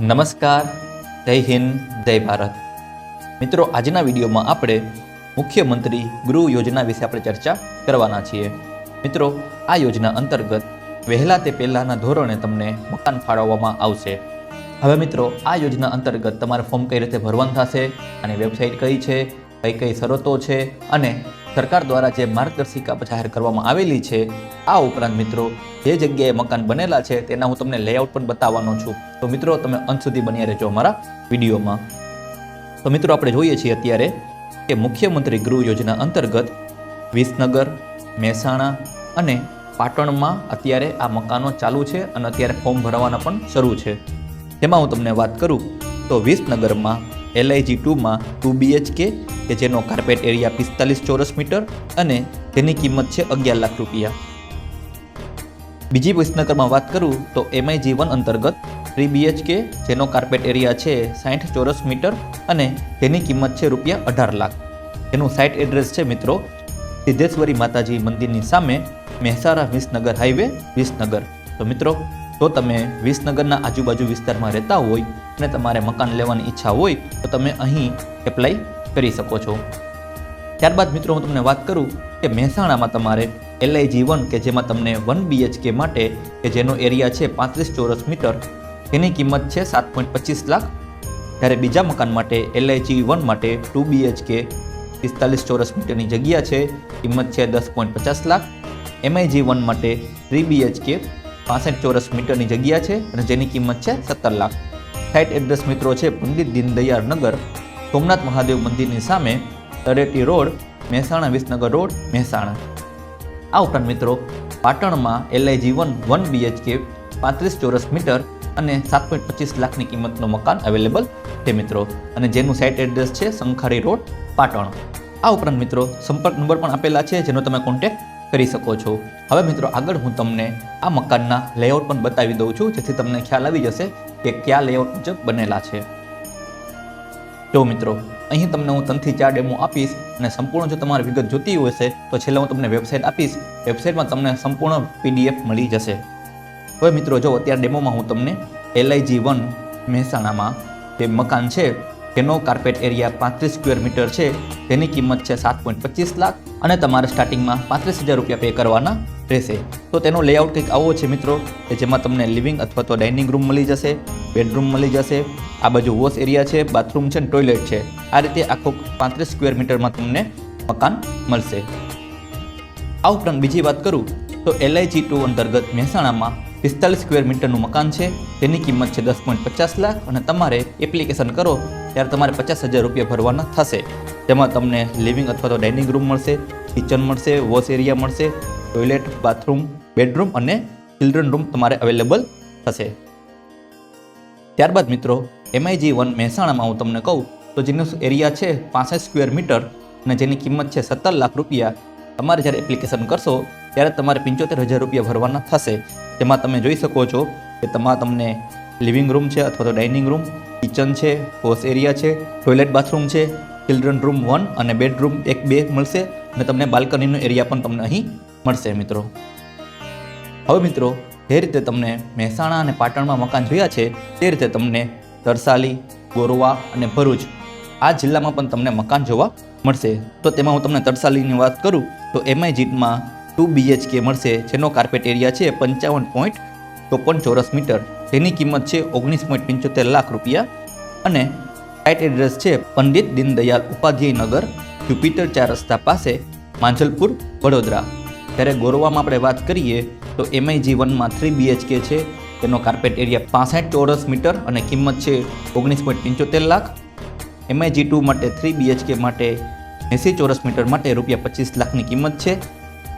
નમસ્કાર, જય હિન્દ, જય ભારત. મિત્રો, આજના વિડીયોમાં આપણે મુખ્યમંત્રી ગૃહ યોજના વિશે આપણે ચર્ચા કરવાના છીએ. મિત્રો, આ યોજના અંતર્ગત વહેલા તે પહેલાંના ધોરણે તમને મકાન ફાળવવામાં આવશે. હવે મિત્રો, આ યોજના અંતર્ગત તમારે ફોર્મ કઈ રીતે ભરવાનું થશે, અને વેબસાઇટ કઈ છે કઈ કઈ શરતો છે, અને સરકાર દ્વારા જે માર્ગદર્શિકા જાહેર કરવામાં આવેલી છે, આ ઉપરાંત મિત્રો, જે જગ્યાએ મકાન બનેલા છે, તેના હું તમને લેઆઉટ પણ બતાવવાનો છું. તો મિત્રો, તમે અંત સુધી બન્યા રહેજો અમારા વિડીયોમાં. તો મિત્રો, આપણે જોઈએ છીએ અત્યારે કે મુખ્યમંત્રી ગૃહ યોજના અંતર્ગત વિસનગર, મહેસાણા અને પાટણમાં અત્યારે આ મકાનો ચાલુ છે અને અત્યારે ફોર્મ ભરવાના પણ શરૂ છે. તેમાં હું તમને વાત કરું તો વિસનગરમાં એલઆઈજી ટુમાં ટુ બીએચકે કે જેનો કાર્પેટ એરિયા પિસ્તાલીસ ચોરસ મીટર અને તેની કિંમત છે અગિયાર લાખ રૂપિયા. બીજી વિસનગરમાં વાત કરું તો એમઆઈજી વન અંતર્ગત થ્રી બીએચકે જેનો કાર્પેટ એરિયા છે સાઠ ચોરસ મીટર અને તેની કિંમત છે રૂપિયા અઢાર લાખ. તેનું સાઇટ એડ્રેસ છે મિત્રો, સિદ્ધેશ્વરી માતાજી મંદિરની સામે મહેસાણા વિસનગર હાઈવે વિસનગર. તો મિત્રો, જો તમે વિસનગરના આજુબાજુ વિસ્તારમાં રહેતા હોય અને તમારે મકાન લેવાની ઈચ્છા હોય તો તમે અહીં એપ્લાય કરી શકો છો. ત્યારબાદ મિત્રો હું તમને વાત કરું કે મહેસાણામાં તમારે એલઆઈજી વન કે જેમાં તમને વન બીએચકે માટે કે જેનો એરિયા છે પાંત્રીસ ચોરસ મીટર, તેની કિંમત છે સાત પોઈન્ટ પચીસ લાખ. ત્યારે બીજા મકાન માટે એલઆઈજી વન માટે ટુ બીએચકે પિસ્તાલીસ ચોરસ મીટરની જગ્યા છે, કિંમત છે દસ પોઈન્ટ પચાસ લાખ. એમઆઈજી વન માટે થ્રી બીએચકે પાસઠ ચોરસ મીટરની જગ્યા છે અને જેની કિંમત છે સત્તર લાખ. સાઇટ એડ્રેસ મિત્રો છે પંડિત દીનદયાળ નગર, સોમનાથ મહાદેવ મંદિરની સામે તરેટી રોડ, મહેસાણા વિસનગર રોડ, મહેસાણા. આ ઉપરાંત મિત્રો, પાટણમાં એલઆઈજી વન વન બીએચકે પાંત્રીસ ચોરસ મીટર અને સાત પોઈન્ટ પચીસ લાખની કિંમતનું મકાન અવેલેબલ છે મિત્રો. અને જેનું સાઇટ એડ્રેસ છે સંખારી રોડ, પાટણ. આ ઉપરાંત મિત્રો, સંપર્ક નંબર પણ આપેલા છે, જેનો તમે કોન્ટેક્ટ કરી શકો છો. હવે મિત્રો, આગળ હું તમને આ મકાનના લેઆઉટ પણ બતાવી દઉં છું. જેથી તમને ખ્યાલ આવી જશે કે કયા લેઆઉટ મુજબ બનેલા છે. જો મિત્રો, અહીં તમને હું ત્રણથી ચાર ડેમો આપીશ અને સંપૂર્ણ જો તમારે વિગત જોતી છે, તો છેલ્લે હું તમને વેબસાઇટ આપીશ. વેબસાઇટમાં તમને સંપૂર્ણ પીડીએફ મળી જશે. હવે મિત્રો, જો અત્યારે ડેમોમાં હું તમને એલઆઈજી વન મહેસાણામાં જે મકાન છે તેનો કાર્પેટ એરિયા પાંત્રીસ સ્ક્વેર મીટર છે, તેની કિંમત છે સાત પોઈન્ટ પચીસ લાખ અને તમારે સ્ટાર્ટિંગમાં પાંત્રીસ હજાર રૂપિયા પે કરવાના રહેશે. તો તેનો લેઆઉટ કંઈક આવો છે મિત્રો, કે જેમાં તમને લિવિંગ અથવા તો ડાઇનિંગ રૂમ મળી જશે બેડરૂમ મળી જશે, આ બાજુ વોશ એરિયા છે બાથરૂમ છે ને ટોયલેટ છે. આ રીતે આખો પાંત્રીસ સ્ક્વેર મીટરમાં તમને મકાન મળશે. આ ઉપરાંત બીજી વાત કરું તો એલઆઈજી ટુ અંતર્ગત મહેસાણામાં પિસ્તાલીસ સ્ક્વેર મીટરનું મકાન છે. તેની કિંમત છે દસ પોઈન્ટ પચાસ લાખ અને તમારે એપ્લિકેશન કરો ત્યારે તમારે પચાસ હજાર રૂપિયા ભરવાના થશે. તેમાં તમને લિવિંગ અથવા તો ડાઇનિંગ રૂમ મળશે કિચન મળશે વોશ એરિયા મળશે ટોયલેટ બાથરૂમ બેડરૂમ અને ચિલ્ડ્રન રૂમ તમારે અવેલેબલ થશે. ત્યારબાદ મિત્રો એમઆઈજી વન મહેસાણામાં હું તમને કહું, તો જેનો એરિયા છે પાસઠ સ્ક્વેર મીટર અને જેની કિંમત છે સત્તર લાખ રૂપિયા, તમારે જ્યારે એપ્લિકેશન કરશો, ત્યારે તમારે પંચોતેર હજાર રૂપિયા ભરવાના થશે. તેમાં તમે જોઈ શકો છો કે તેમાં, તમને લિવિંગ રૂમ છે અથવા તો ડાઇનિંગ રૂમ, કિચન છે, વોશ એરિયા છે ટોયલેટ બાથરૂમ છે, ચિલ્ડ્રન રૂમ વન અને બેડરૂમ એક બે મળશે અને તમને બાલ્કનીનો એરિયા પણ તમને અહીં મળશે મિત્રો. હવે મિત્રો, જે રીતે તમને મહેસાણા અને પાટણમાં મકાન જોયા છે, તે રીતે તમને તરસાલી, ગોરવા અને ભરૂચ આ જિલ્લામાં પણ તમને મકાન જોવા મળશે. તો તેમાં હું તમને તરસાલીની વાત કરું, તો એમઆઈ જીટમાં ટુ બીએચકે મળશે, જેનો કાર્પેટ એરિયા છે પંચાવન પોઈન્ટ ચોપન ચોરસ મીટર. તેની કિંમત છે ઓગણીસ પોઈન્ટ પંચોતેર લાખ રૂપિયા. અને સાઇટ એડ્રેસ છે પંડિત દીનદયાલ ઉપાધ્યાય નગર જુપિટર ચાર રસ્તા પાસે, માંજલપુર, વડોદરા. ત્યારે ગોરવામાં આપણે વાત કરીએ, તો એમઆઈજી વનમાં થ્રી બીએચકે છે, તેનો કાર્પેટ એરિયા પાસઠ ચોરસ મીટર અને કિંમત છે ઓગણીસ પોઈન્ટ પંચોતેર લાખ. એમઆઈજી ટુ માટે થ્રી બીએચકે માટે એંસી ચોરસ મીટર માટે રૂપિયા પચીસ લાખની કિંમત છે.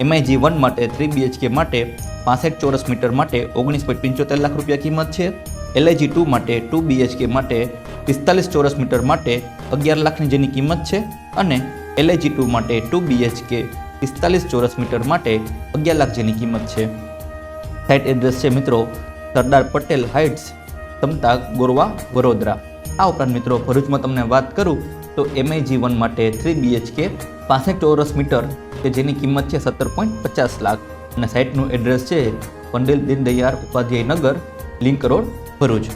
એમઆઈજી વન માટે થ્રી બીએચકે માટે, પાસઠ ચોરસ મીટર માટે, ઓગણીસ પોઈન્ટ પંચોતેર લાખ રૂપિયા કિંમત છે. એલઆઈજી ટુ માટે, ટુ બીએચકે માટે, પિસ્તાલીસ ચોરસ મીટર માટે, અગિયાર લાખની જેની કિંમત છે. અને એલઆઈજી ટુ માટે, ટુ બીએચકે પિસ્તાલીસ ચોરસ મીટર માટે, અગિયાર લાખ જેની કિંમત છે. સાઇટ એડ્રેસ છે મિત્રો, સરદાર પટેલ હાઇટ્સ તમતા ગોરવા, વડોદરા. આ ઉપરાંત મિત્રો, ભરૂચમાં તમને વાત કરું તો એમઆઈ વન માટે થ્રી બીએચકે પાસઠ ચોરસ મીટર, કે જેની કિંમત છે સત્તર પોઈન્ટ પચાસ લાખ. અને સાઇટનું એડ્રેસ છે પંડિત દીનદયાળ ઉપાધ્યાય નગર, લિંક રોડ, ભરૂચ.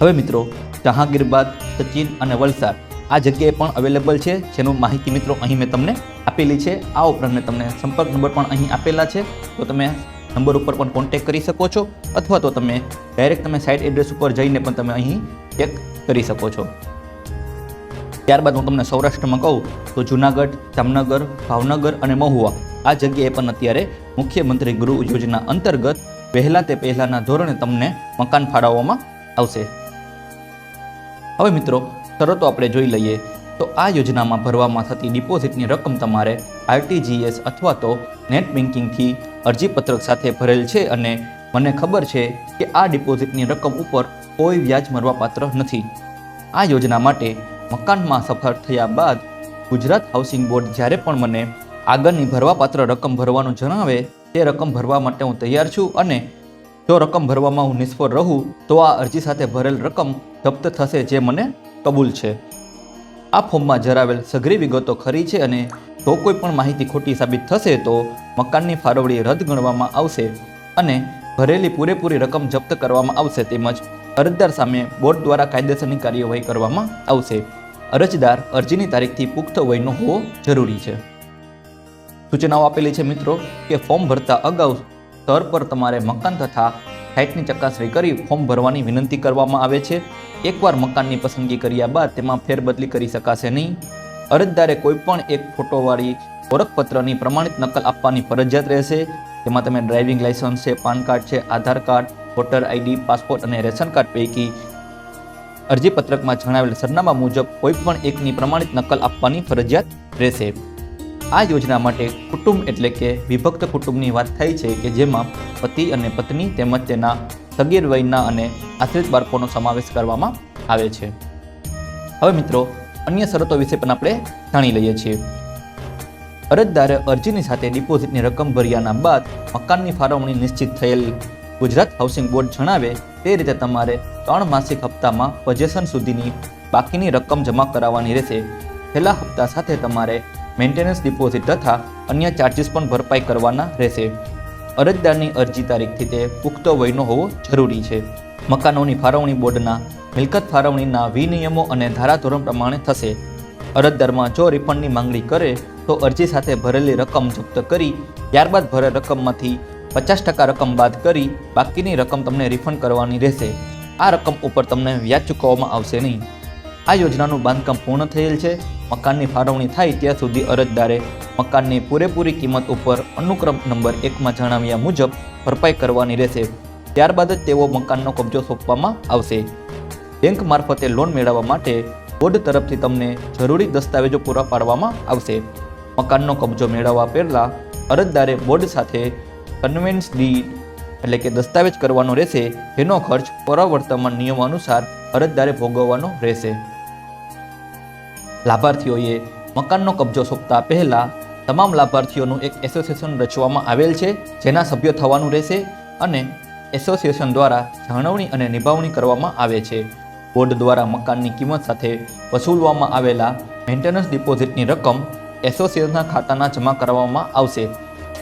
હવે મિત્રો જહાંગીરબાદ સચિન અને વલસાડ. આ જગ્યાએ પણ અવેલેબલ છે, જેનું માહિતી મિત્રો અહીં મેં તમને આપેલી છે. આ ઉપરાંત તમને સંપર્ક નંબર પણ અહીં આપેલા છે. તો તમે નંબર ઉપર પણ કોન્ટેક કરી શકો છો, અથવા તો તમે ડાયરેક્ટ તમે સાઇટ એડ્રેસ ઉપર જઈને પણ તમે અહીં ચેક કરી શકો છો. ત્યારબાદ હું તમને સૌરાષ્ટ્રમાં કહું તો જુનાગઢ, જામનગર, ભાવનગર અને મહુવા આ જગ્યાએ પણ અત્યારે મુખ્યમંત્રી ગૃહ યોજના અંતર્ગત પહેલાં તે પહેલાંના ધોરણે તમને મકાન ફાળવવામાં આવશે. હવે મિત્રો, શરતો આપણે જોઈ લઈએ તો આ યોજનામાં ભરવામાં થતી ડિપોઝિટની રકમ તમારે આરટીજીએસ અથવા તો નેટ બેન્કિંગથી અરજીપત્રક સાથે ભરેલ છે અને મને ખબર છે કે આ ડિપોઝિટની રકમ ઉપર કોઈ વ્યાજ મળવાપાત્ર નથી. આ યોજના માટે મકાનમાં સફળ થયા બાદ ગુજરાત હાઉસિંગ બોર્ડ જ્યારે પણ મને આગળની ભરવાપાત્ર રકમ ભરવાનું જણાવે, તે રકમ ભરવા માટે હું તૈયાર છું અને જો રકમ ભરવામાં હું નિષ્ફળ રહું, તો આ અરજી સાથે ભરેલ રકમ જપ્ત થશે જે મને કબૂલ છે. આ ફોર્મમાં જરાવેલ સઘરી વિગતો ખરી છે અને જો કોઈ પણ માહિતી ખોટી સાબિત થશે, તો મકાનની ફાળવણી રદ ગણવામાં આવશે અને ભરેલી પૂરેપૂરી રકમ જપ્ત કરવામાં આવશે તેમજ અરજદાર સામે બોર્ડ દ્વારા કાયદેસરની કાર્યવાહી કરવામાં આવશે. અરજદાર અરજીની તારીખથી પુખ્ત વયનો હોવો જરૂરી છે. સૂચનાઓ આપેલી છે મિત્રો કે ફોર્મ ભરતા અગાઉ સ્તર પર તમારે મકાન તથા સાઇટની ચકાસણી કરી ફોર્મ ભરવાની વિનંતી કરવામાં આવે છે. એકવાર મકાનની પસંદગી કર્યા બાદ તેમાં ફેરબદલી કરી શકાશે નહીં. અરજદારે કોઈ પણ એક ફોટોવાળી ઓળખપત્રની પ્રમાણિત નકલ આપવાની ફરજિયાત રહેશે. તેમાં તમે ડ્રાઇવિંગ લાઇસન્સ છે, પાન કાર્ડ છે, Aadhaar card, voter ID, passport અને રેશન કાર્ડ પૈકી અરજીપત્રકમાં જણાવેલ સરનામા મુજબ કોઈ પણ એકની પ્રમાણિત નકલ આપવાની ફરજિયાત રહેશે. આ યોજના માટે કુટુંબ એટલે કે વિભક્ત કુટુંબની વાત થાય છે કે જેમાં પતિ અને પત્ની તેમજ તેના સગીર વયના અને આશ્રિત બાળકોનો સમાવેશ કરવામાં આવે છે. હવે મિત્રો, અન્ય શરતો વિશે પણ આપણે જાણી લઈએ છીએ. અરજદારે અરજીની સાથે ડિપોઝિટની રકમ ભર્યાના બાદ મકાનની ફાળવણી નિશ્ચિત થયેલ. ગુજરાત હાઉસિંગ બોર્ડ જણાવે, તે રીતે તમારે ત્રણ માસિક હપ્તામાં પજેશન સુધીની બાકીની રકમ જમા કરાવવાની રહેશે. છેલ્લા હપ્તા સાથે તમારે મેન્ટેનન્સ ડિપોઝિટ તથા અન્ય ચાર્જિસ પણ ભરપાઈ કરવાના રહેશે. અરજદારની અરજી તારીખથી તે પુખ્ત વયનો હોવો જરૂરી છે. મકાનોની ફાળવણી બોર્ડના મિલકત ફાળવણીના વિનિયમો અને ધારાધોરણ પ્રમાણે થશે. અરજદારમાં જો રિફંડની માંગણી કરે તો અરજી સાથે ભરેલી રકમ જપ્ત કરી, ત્યારબાદ ભરેલ રકમમાંથી પચાસ ટકા રકમ બાદ કરી, બાકીની રકમ તમને રિફંડ કરવાની રહેશે. આ રકમ ઉપર તમને વ્યાજ ચૂકવવામાં આવશે નહીં. આ યોજનાનું બાંધકામ પૂર્ણ થયેલ છે. મકાનની ફાળવણી થાય ત્યાં સુધી અરજદારે મકાનની પૂરેપૂરી કિંમત ઉપર અનુક્રમ નંબર એકમાં જણાવ્યા મુજબ ભરપાઈ કરવાની રહેશે. ત્યારબાદ જ તેઓ મકાનનો કબજો સોંપવામાં આવશે. બેંક મારફતે લોન મેળવવા માટે બોર્ડ તરફથી તમને જરૂરી દસ્તાવેજો પૂરા પાડવામાં આવશે. મકાનનો કબજો મેળવવા પહેલાં અરજદારે બોર્ડ સાથે કન્વેન્સ ડીડ એટલે કે દસ્તાવેજ કરવાનો રહેશે. જેનો ખર્ચ પરાવર્તમાન નિયમો અનુસાર અરજદારે ભોગવવાનો રહેશે. લાભાર્થીઓએ મકાનનો કબજો સોંપતા પહેલાં તમામ લાભાર્થીઓનું એક એસોસિએશન રચવામાં આવેલ છે, જેના સભ્ય થવાનું રહેશે અને એસોસિએશન દ્વારા જાળવણી અને નિભાવણી કરવામાં આવે છે. બોર્ડ દ્વારા મકાનની કિંમત સાથે વસૂલવામાં આવેલા મેન્ટેનન્સ ડિપોઝિટની રકમ એસોસિએશનના ખાતાના જમા કરાવવામાં આવશે.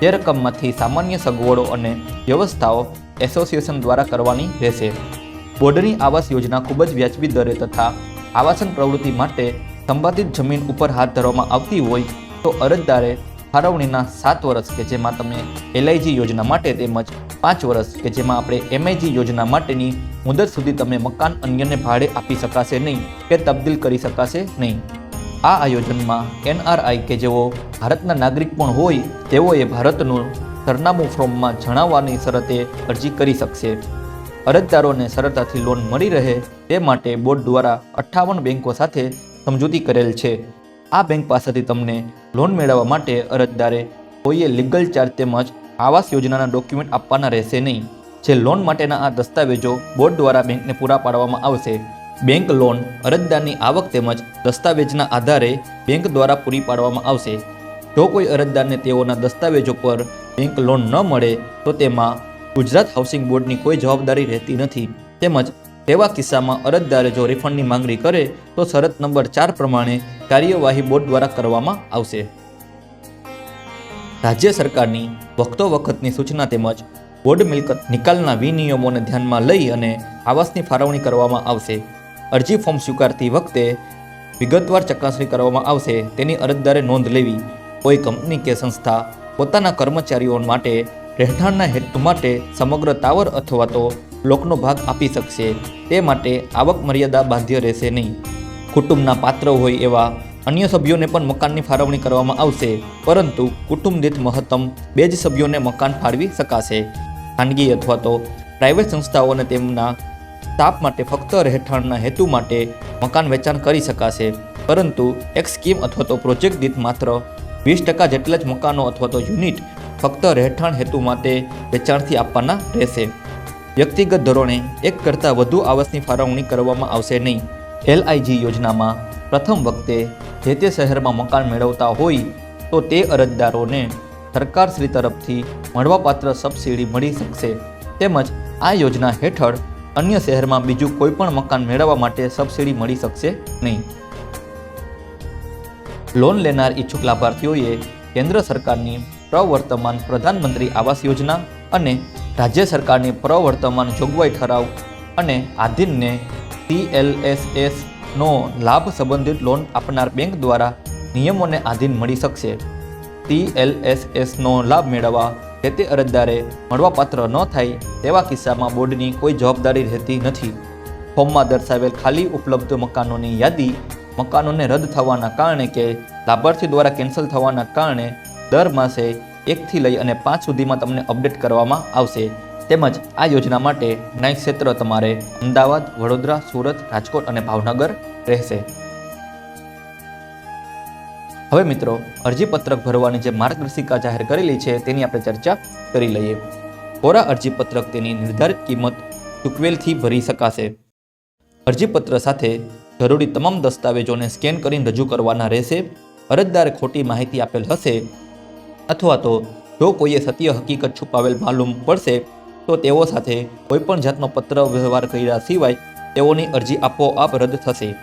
તે રકમમાંથી સામાન્ય સગવડો અને વ્યવસ્થાઓ એસોસિએશન દ્વારા કરવાની રહેશે. બોર્ડની આવાસ યોજના ખૂબ જ વ્યાજબી દરે તથા આવાસન પ્રવૃત્તિ માટે સંબંધિત જમીન ઉપર હાથ ધરવામાં આવતી હોય તો અરજદારે ફાળવણીના સાત વર્ષ કે જેમાં તમે એલઆઈજી યોજના માટે તેમજ પાંચ વર્ષ કે જેમાં આપણે એમઆઈજી યોજના માટેની મુદત સુધી તમે મકાન અન્યને ભાડે આપી શકાશે નહીં કે તબદીલ કરી શકાશે નહીં. આ આયોજનમાં એનઆરઆઈ કે જેઓ ભારતના નાગરિક પણ હોય, તેઓએ ભારતનું સરનામું ફોર્મમાં જણાવવાની શરતે અરજી કરી શકશે. અરજદારોને સરળતાથી લોન મળી રહે તે માટે બોર્ડ દ્વારા અઠ્ઠાવન બેંકો સાથે સમજૂતી કરેલ છે. આ બેંક પાસેથી તમને લોન મેળવવા માટે અરજદારે કોઈએ લીગલ ચાર્જ તેમજ આવાસ યોજનાના ડોક્યુમેન્ટ આપવાના રહેશે નહીં. જે લોન માટેના આ દસ્તાવેજો બોર્ડ દ્વારા બેંકને પૂરા પાડવામાં આવશે. બેંક લોન અરજદારની આવક તેમજ દસ્તાવેજના આધારે બેંક દ્વારા પૂરી પાડવામાં આવશે. જો કોઈ અરજદારને તેઓના દસ્તાવેજો પર બેંક લોન ન મળે, તો તેમાં ગુજરાત હાઉસિંગ બોર્ડની કોઈ જવાબદારી રહેતી નથી. તેમજ તેવા કિસ્સામાં અરજદારે જો રિફંડની માંગણી કરે, તો શરત નંબર ચાર પ્રમાણે કાર્યવાહી બોર્ડ દ્વારા કરવામાં આવશે. રાજ્ય સરકારની વખતો વખતની સૂચના તેમજ બોર્ડ મિલકત નિકાલના વિનિયમોને ધ્યાનમાં લઈ અને આવાસની ફાળવણી કરવામાં આવશે. અરજી ફોર્મ સ્વીકારતી વખતે વિગતવાર ચકાસણી કરવામાં આવશે. તેની અરજદારે નોંધ લેવી. કોઈ કંપની કે સંસ્થા પોતાના કર્મચારીઓ માટે રહેઠાણના હેતુ માટે સમગ્ર ટાવર અથવા તો બ્લોકનો ભાગ આપી શકશે. તે માટે આવક મર્યાદા બાધ્ય રહેશે નહીં. કુટુંબના પાત્ર હોય એવા અન્ય સભ્યોને પણ મકાનની ફાળવણી કરવામાં આવશે. પરંતુ કુટુંબ દીઠ મહત્તમ બે જ સભ્યોને મકાન ફાળવી શકાશે. ખાનગી અથવા તો પ્રાઇવેટ સંસ્થાઓને તેમના સ્ટાફ માટે ફક્ત રહેઠાણના હેતુ માટે મકાન વેચાણ કરી શકાશે. પરંતુ એક સ્કીમ અથવા તો પ્રોજેક્ટ દીઠ માત્ર વીસ ટકા જેટલા જ મકાનો અથવા તો યુનિટ ફક્ત રહેઠાણ હેતુ માટે વેચાણથી આપવાના રહેશે. વ્યક્તિગત ધોરણે એક કરતાં વધુ આવાસની ફાળવણી કરવામાં આવશે નહીં. એલઆઈજી યોજનામાં પ્રથમ વખતે જે તે શહેરમાં મકાન મેળવતા હોય તો તે અરજદારોને સરકારશ્રી તરફથી મળવાપાત્ર સબસિડી મળી શકશે. તેમજ આ યોજના હેઠળ અન્ય શહેરમાં બીજું કોઈ પણ મકાન મેળવવા માટે સબસિડી મળી શકશે નહીં. લોન લેનાર ઈચ્છુક લાભાર્થીઓએ કેન્દ્ર સરકારની પ્રવર્તમાન પ્રધાનમંત્રી આવાસ યોજના અને રાજ્ય સરકારની પ્રવર્તમાન જોગવાઈ ઠરાવ અને આધીનને ટીએલએસએસનો લાભ સંબંધિત લોન આપનાર બેંક દ્વારા નિયમોને આધીન મળી શકશે. ટીએલએસએસનો લાભ મેળવવા જે તે અરજદારે મળવાપાત્ર ન થાય તેવા કિસ્સામાં બોર્ડની કોઈ જવાબદારી રહેતી નથી. ફોર્મમાં દર્શાવેલ ખાલી ઉપલબ્ધ મકાનોની યાદી મકાનોને રદ થવાના કારણે કે લાભાર્થી દ્વારા કેન્સલ થવાના કારણે દર માસે એકથી લઈ અને પાંચ સુધીમાં તમને અપડેટ કરવામાં આવશે. તેમજ આ યોજના માટે ન્યાય ક્ષેત્ર તમારે અમદાવાદ, વડોદરા, સુરત, રાજકોટ અને ભાવનગર રહેશે. હવે મિત્રો, અરજીપત્રક ભરવાની જે માર્ગદર્શિકા જાહેર કરેલી છે, તેની આપણે ચર્ચા કરી લઈએ. કોરા અરજીપત્રક તેની નિર્ધારિત કિંમત ચૂકવેલથી ભરી શકાશે. અરજીપત્ર સાથે જરૂરી તમામ દસ્તાવેજોને સ્કેન કરીને રજૂ કરવાના રહેશે, અરજદારે ખોટી માહિતી આપેલ હશે, અથવા તો જો કોઈએ સત્ય હકીકત છુપાવેલ માલુમ પડશે, તો તેઓ સાથે કોઈપણ જાતનો પત્ર વ્યવહાર કર્યા સિવાય તેઓની અરજી આપોઆપ રદ થશે.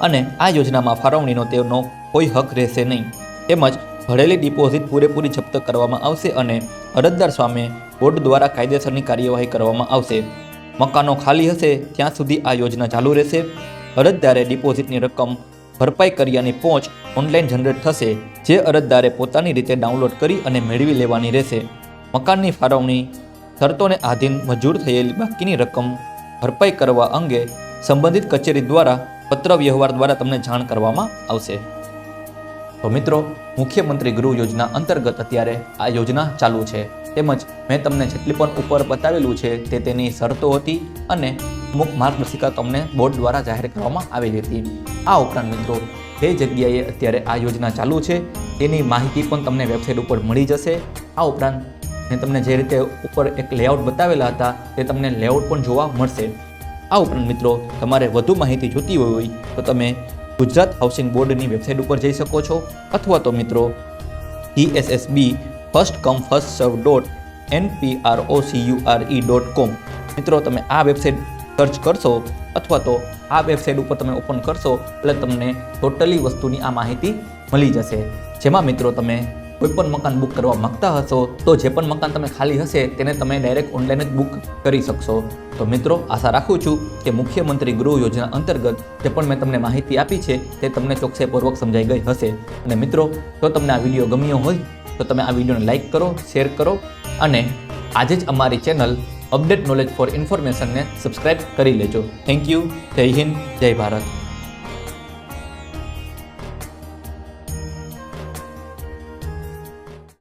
અને આ યોજનામાં ફાળવણીનો તેનો કોઈ હક રહેશે નહીં. તેમજ ભરેલી ડિપોઝિટ પૂરેપૂરી જપ્ત કરવામાં આવશે અને અરજદાર સામે બોર્ડ દ્વારા કાયદેસરની કાર્યવાહી કરવામાં આવશે. મકાનો ખાલી હશે, ત્યાં સુધી આ યોજના ચાલુ રહેશે. અરજદારે ડિપોઝિટની રકમ ભરપાઈ કર્યાની પહોંચ ઓનલાઈન જનરેટ થશે, જે અરજદારે પોતાની રીતે ડાઉનલોડ કરી અને મેળવી લેવાની રહેશે. મકાનની ફાળવણી શરતોને આધીન મજૂર થયેલી બાકીની રકમ ભરપાઈ કરવા અંગે સંબંધિત કચેરી દ્વારા પત્ર વ્યવહાર દ્વારા તમને જાણ કરવામાં આવશે. તો મિત્રો, મુખ્યમંત્રી ગૃહ યોજના અંતર્ગત અત્યારે આ યોજના ચાલુ છે. તેમજ મેં તમને જેટલી પણ ઉપર બતાવેલું છે તે તેની શરતો હતી અને અમુક માર્ગદર્શિકા તમને બોર્ડ દ્વારા જાહેર કરવામાં આવેલી હતી. આ ઉપરાંત મિત્રો, જે જગ્યાએ અત્યારે આ યોજના ચાલુ છે તેની માહિતી પણ તમને વેબસાઇટ ઉપર મળી જશે. આ ઉપરાંત મેં તમને જે રીતે ઉપર એક લેઆઉટ બતાવેલા હતા તે તમને લેઆઉટ પણ જોવા મળશે. આ ઉપરાંત મિત્રો, તમારે વધુ માહિતી જોતી હોય તો તમે ગુજરાત હાઉસિંગ બોર્ડની વેબસાઇટ ઉપર જઈ શકો છો. અથવા તો મિત્રો ESSB first come first serve dot nprocure dot com મિત્રો, તમે આ વેબસાઇટ સર્ચ કરશો અથવા તો આ વેબસાઇટ ઉપર તમે ઓપન કરશો એટલે તમને ટોટલી વસ્તુની આ માહિતી મળી જશે. જેમાં મિત્રો, તમે કોઈ પણ મકાન બુક કરવા માંગતા હશો, તો જે પણ મકાન તમે ખાલી હશે તેને તમે ડાયરેક્ટ ઓનલાઈન જ બુક કરી શકશો. તો મિત્રો, આશા રાખું છું કે મુખ્યમંત્રી ગૃહ યોજના અંતર્ગત જે પણ મેં તમને માહિતી આપી છે, તે તમને ચોકસાઈપૂર્વક સમજાઈ ગઈ હશે. અને મિત્રો, જો તમને આ વીડિયો ગમ્યો હોય, તો તમે આ વિડીયોને લાઇક કરો શેર કરો અને આજે જ અમારી ચેનલ અપડેટ નોલેજ ફોર ઇન્ફોર્મેશનને સબસ્ક્રાઇબ કરી લેજો. થેન્ક યુ જય હિન્દ, જય ભારત.